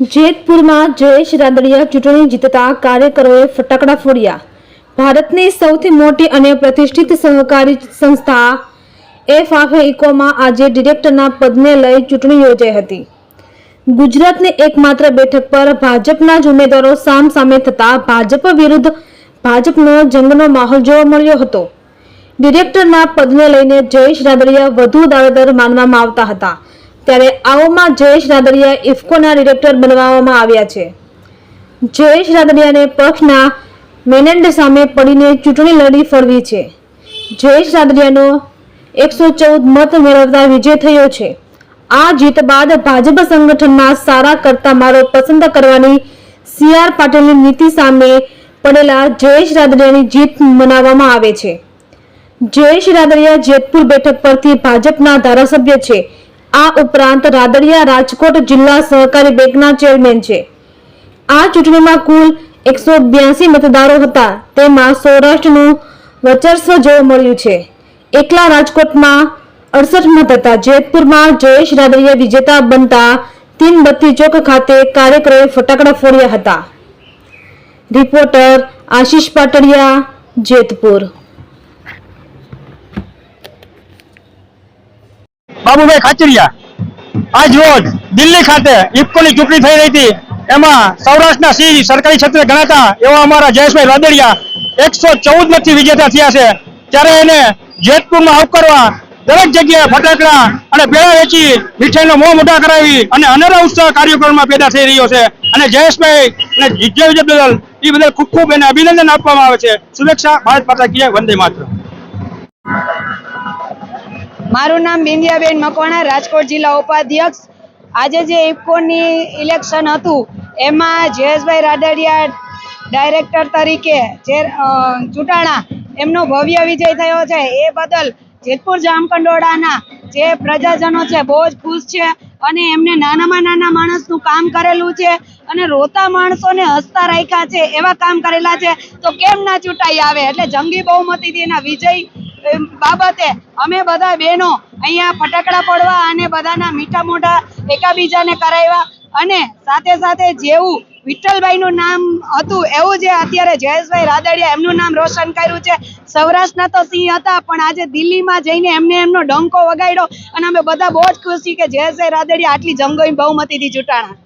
જેતપુરમાં જયેશ રાદડિયા ચૂંટણી જીતતા કાર્યકરોએ ફટાકડા ફોડ્યા. ભારતની સૌથી મોટી અને પ્રતિષ્ઠિત સહકારી સંસ્થા એફઆફએ ઇકોમાં આજે ડિરેક્ટરના પદને લઈ ચૂંટણી યોજાઈ હતી. ગુજરાતની એકમાત્ર બેઠક પર ભાજપના જ ઉમેદવારો સામ સામે થતા ભાજપ વિરુદ્ધ ભાજપનો જંગનો માહોલ જોવા મળ્યો હતો. ડિરેક્ટરના પદને લઈને જયેશ રાદડિયા વધુ દાવેદાર માનવામાં આવતા હતા. ત્યારે આવોમાં જયેશ રાદડિયા ઇફકોના ડિરેક્ટર બનાવવામાં આવ્યા છે. જયેશ રાદડિયાને પક્ષના મેનેન્ડ સામે પડીને ચૂંટણી લડી ફરવી છે. જયેશ રાદડિયાનો એકસો ચૌદ મત મેળવતા વિજય થયો છે. આ જીત બાદ ભાજપ સંગઠનમાં સારા કરતા મારો પસંદ કરવાની સી આર પાટીલની નીતિ સામે પડેલા જયેશ રાદડિયાની જીત મનાવવામાં આવે છે. જયેશ રાદડિયા જેતપુર બેઠક પરથી ભાજપના ધારાસભ્ય છે. આ ઉપરાંત રાદડિયા રાજકોટ જિલ્લા સહકારી બેંકના ચેરમેન છે. આ ચૂંટણીમાં કુલ એકસો બ્યાસી મતદારો હતા. તેમાં સૌરાષ્ટ્રનું વર્ચસ્વ જોવા મળ્યું છે. એકલા રાજકોટમાં અડસઠ મત હતા. જેતપુરમાં જયેશ રાદડિયા વિજેતા બનતા તીન બત્તી ચોક ખાતે કાર્યકરોએ ફટાકડા ફોડ્યા હતા. રિપોર્ટર આશીષ પાટડિયા, જેતપુર. બાબુભાઈ ખાચરિયા. આજ રોજ ખાતે ઇફકોની ચૂંટણી થઈ રહી હતી. એમાં સૌરાષ્ટ્રના સિંહ સરકારી ક્ષેત્રે ગણાતા એવા અમારા જયેશભાઈ રાદડિયા એકસો ચૌદ મતથી વિજેતા થયા છે. ત્યારે એને જેતપુરમાં આવકારવા દરેક જગ્યાએ ફટાકડા અને પેડા વેચી મીઠાઈનો મોં મોટા કરાવી અને અનેરા ઉત્સાહ કાર્યક્રમમાં પેદા થઈ રહ્યો છે. અને જયેશભાઈ અને વિજય વિજય બદલ એ બદલ ખૂબ ખૂબ એને અભિનંદન આપવામાં આવે છે. શુભેચ્છા, ભારત માતા વંદે માતરમ. મારું નામ બિંદિયાબેન મકવાણા, રાજકોટ જિલ્લા ઉપાધ્યક્ષ. આજે જે ઇફકોની ઇલેક્શન હતું, એમાં જયેશભાઈ રાદડિયા ડાયરેક્ટર તરીકે જે ચૂંટાણા, એમનો ભવ્ય વિજય થયો છે. એ બદલ જેતપુર જામકંડોળાના જે પ્રજાજનો છે, બહુ જ ખુશ છે અને એમને નાનામાં નાના માણસનું કામ કરેલું છે અને રોતા માણસોને હસતા રાખ્યા છે, એવા કામ કરેલા છે. તો કેમ ના ચૂંટાઈ આવે? એટલે જંગી બહુમતીથી એના વિજય બાબતે અમે બધા બહેનો અહીંયા ફટાકડા પડવા અને બધાના મીઠા મોઢા એકાબીજાને કરાવ્યા અને સાથે સાથે જેવું વિઠ્ઠલભાઈનું નામ હતું એવું જે અત્યારે જયેશભાઈ રાદડિયા એમનું નામ રોશન કર્યું છે. સૌરાષ્ટ્રના તો સિંહ હતા, પણ આજે દિલ્હીમાં જઈને એમને એમનો ડંકો વગાડ્યો અને અમે બધા બહુ જ ખુશ કે જયેશભાઈ રાદડિયા આટલી જંગોઈ બહુમતીથી ચૂંટાણા